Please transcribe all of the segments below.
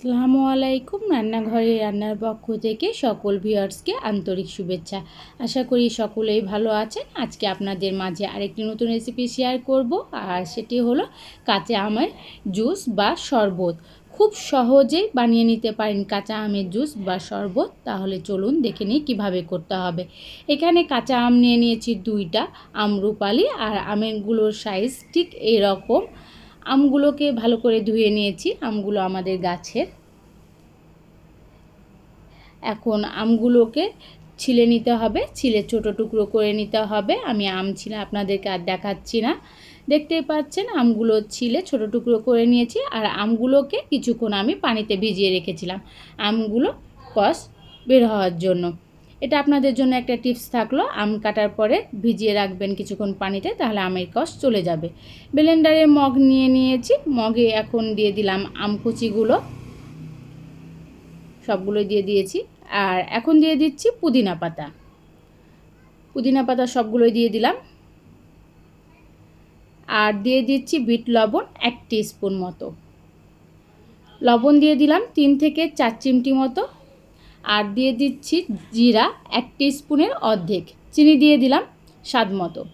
আসসালামু আলাইকুম রান্নাঘরে রান্নার পক্ষ থেকে সকল ভিউয়ার্সকে আন্তরিক শুভেচ্ছা। আশা করি সকলেই ভালো আছেন। আজকে আপনাদের মাঝে আরেকটি নতুন রেসিপি শেয়ার করব আর সেটি হলো কাঁচা আমের জুস বা শরবত। খুব সহজেই বানিয়ে নিতে পারেন কাঁচা আমের জুস বা শরবত। তাহলে চলুন দেখে নিই কীভাবে করতে হবে। এখানে কাঁচা আম নিয়ে নিয়েছি দুইটা, আমরুপালি আর আমেরগুলোর সাইজ ঠিক এরকম। আমগুলোকে ভালো করে ধুয়ে নিয়েছি, আমগুলো আমাদের গাছের। এখন আমগুলোকে ছিলে নিতে হবে, ছিলে ছোট টুকরো করে নিতে হবে। আমি আম ছিলে আপনাদেরকে আর দেখাচ্ছি না। দেখতেই পাচ্ছেন, আমগুলো ছিলে ছোট টুকরো করে নিয়েছি আর আমগুলোকে কিছুক্ষণ আমি পানিতে ভিজিয়ে রেখেছিলাম। আমগুলো কষ বের হওয়ার জন্য। এটা আপনাদের জন্য একটা টিপস থাকল, আম কাটার পরে ভিজিয়ে রাখবেন কিছুক্ষণ পানিতে, তাহলে আমের কষ চলে যাবে। ব্লেন্ডারে মগ নিয়ে নিয়েছি, মগে এখন দিয়ে দিলাম আম কুচিগুলো। সবগুলোই দিয়ে দিয়েছি, আর এখন দিয়ে দিচ্ছি পুদিনা পাতা। পুদিনা পাতা সবগুলোই দিয়ে দিলাম। আর দিয়ে দিচ্ছি বিট লবণ এক স্পুন মতো। লবণ দিয়ে দিলাম তিন থেকে চার চিমটি মতো। আর দিয়ে দিচ্ছি জিরা এক স্পুনের অর্ধেক। চিনি দিয়ে দিলাম স্বাদ মতো।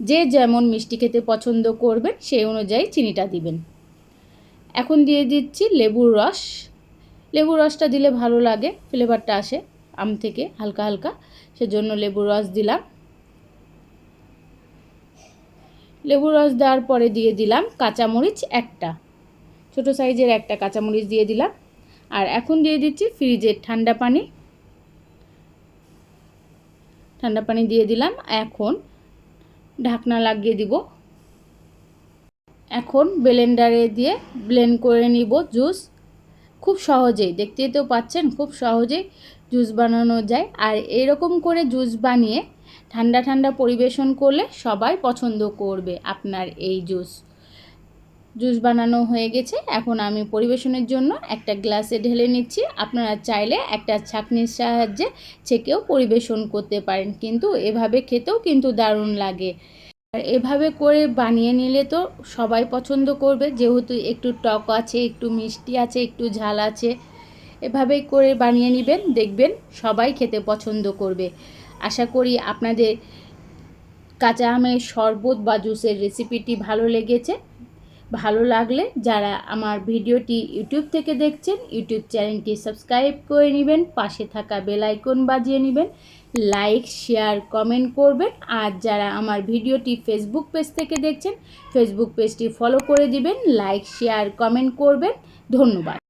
যে যেমন মিষ্টি খেতে পছন্দ করবেন সেই অনুযায়ী চিনিটা দিবেন। এখন দিয়ে দিচ্ছি লেবুর রস। লেবুর রসটা দিলে ভালো লাগে, ফ্লেভারটা আসে আম থেকে হালকা হালকা। সেজন্য লেবুর রস দিলাম। লেবুর রস দেওয়ার পরে দিয়ে দিলাম কাঁচামরিচ একটা। ছোট সাইজের একটা কাঁচামরিচ দিয়ে দিলাম। আর এখন দিয়ে দিচ্ছি ফ্রিজের ঠান্ডা পানি। ঠান্ডা পানি দিয়ে দিলাম। এখন ঢাকনা লাগিয়ে দিব। এখন ব্লেন্ডারে দিয়ে ব্লেন্ড করে নিব জুস। খুব সহজেই, দেখতেই তো পাচ্ছেন, খুব সহজেই জুস বানানো যায়। আর এরকম করে জুস বানিয়ে ঠান্ডা ঠান্ডা পরিবেশন করলে সবাই পছন্দ করবে আপনার এই জুস। জুস বানানো হয়ে গেছে। এখন আমি পরিবেশনের জন্য একটা গ্লাসে ঢেলে নিচ্ছি। আপনারা চাইলে একটা ছাঁকনির সাহায্যে ছেঁকেও পরিবেশন করতে পারেন। কিন্তু এভাবে খেতেও কিন্তু দারুণ লাগে। আর এভাবে করে বানিয়ে নিলে তো সবাই পছন্দ করবে। যেহেতু একটু টক আছে, একটু মিষ্টি আছে, একটু ঝাল আছে এভাবেই করে বানিয়ে নেবেন। দেখবেন সবাই খেতে পছন্দ করবে। আশা করি আপনাদের কাঁচা আমের শরবত বা জুসের রেসিপিটি ভালো লেগেছে। ভালো লাগলে যারা আমার ভিডিওটি ইউটিউব থেকে দেখছেন, ইউটিউব চ্যানেলটি সাবস্ক্রাইব করে নেবেন, পাশে থাকা বেল আইকন বাজিয়ে নেবেন, লাইক, শেয়ার, কমেন্ট করবেন, আর যারা আমার ভিডিওটি ফেসবুক পেজ থেকে দেখছেন ফেসবুক পেজটি ফলো করে দিবেন, লাইক, শেয়ার, কমেন্ট করবেন। ধন্যবাদ।